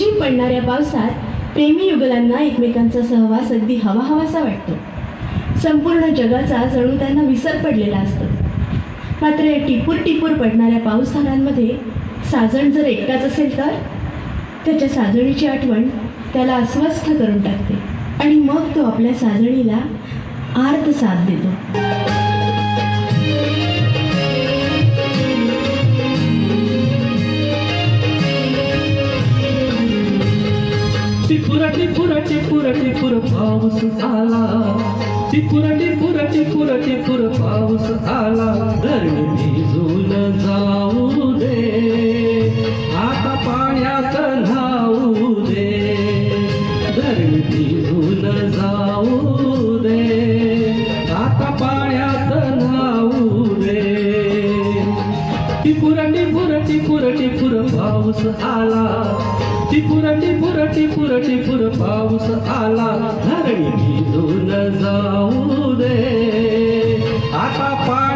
रिमझिम पडणाऱ्या पावसात प्रेमी युगलांना एकमेकांचा सहवास अगदी हवा हवासा वाटतो. संपूर्ण जगाचा जणू त्यांना विसर पडलेला असतो. मात्र या टिपूर टिपूर पडणाऱ्या पाऊसधारांमध्ये साजण जर एकटाच असेल तर? त्याच्या साजणीची आठवण त्याला अस्वस्थ करून टाकते आणि मग तो आपल्या साजणीला आर्त साथ देतो. टिपुर टिपुर टिपुर पाऊस आला टिपुर टिपुर टिपुर टिपुर पाऊस आला धरणी झुल जाऊ दे. आता पाण्यात न्हाऊ दे. धरणी झुल जाऊ दे. आता पाण्यात न्हाऊ दे. टिपुर टिपुर टिपुर टिपुर पाऊस आला टिपुर टिपुर टिपुर टिपुर पाऊस आला. धरणी भिजून जाऊ दे. आता पा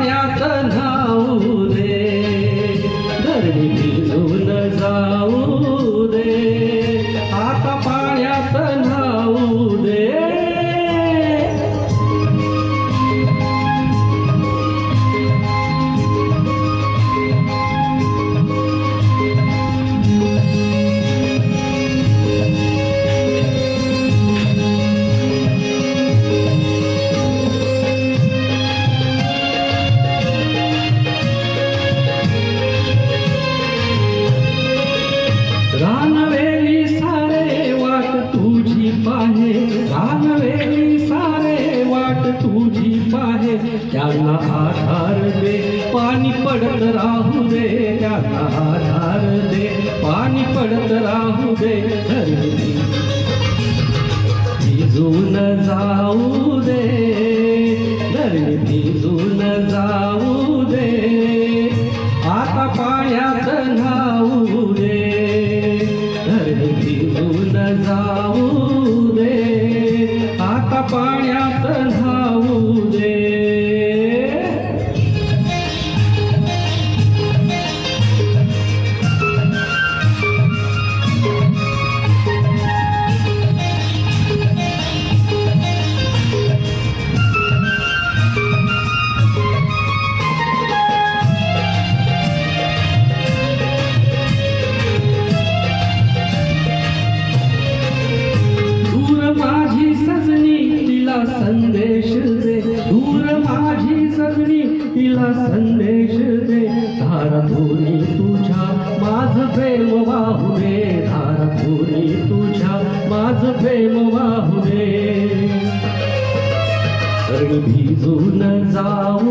त्यांना आधार दे पाणी पडत राहू दे. त्यांना आधार दे पाणी पडत राहू दे. भिजून जाऊ दे. धरणी भिजून जाऊ दे. आता पाण्यात न्हाऊ दे. धरणी भिजून जाऊ संदेश दे दूर माझी सगळी तिला संदेश दे. धारा धोनी तुझ्या माझ प्रेम वाहू दे. धारा धोनी तुझ्या माझ प्रेम वाहू दे. भिजून जाऊ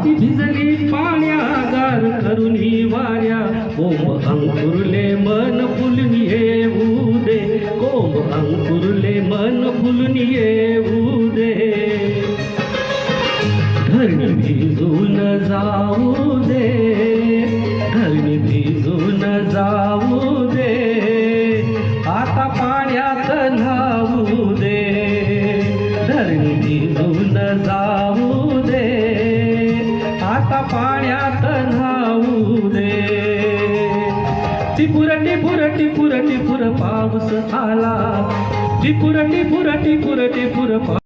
माती भिजली पाण्यागार करुणी वाऱ्या. कोंब अंकुरले मन फुलनी येऊ दे कोंब अंकुरले मन फुलनी येऊ दे धरणी भिजून जाऊ पाण्यात न्हाऊ दे. टिपुर टिपुर टिपुर टिपुर पाऊस आला. टिपुर टिपुर टिपुर टिपुर पाऊस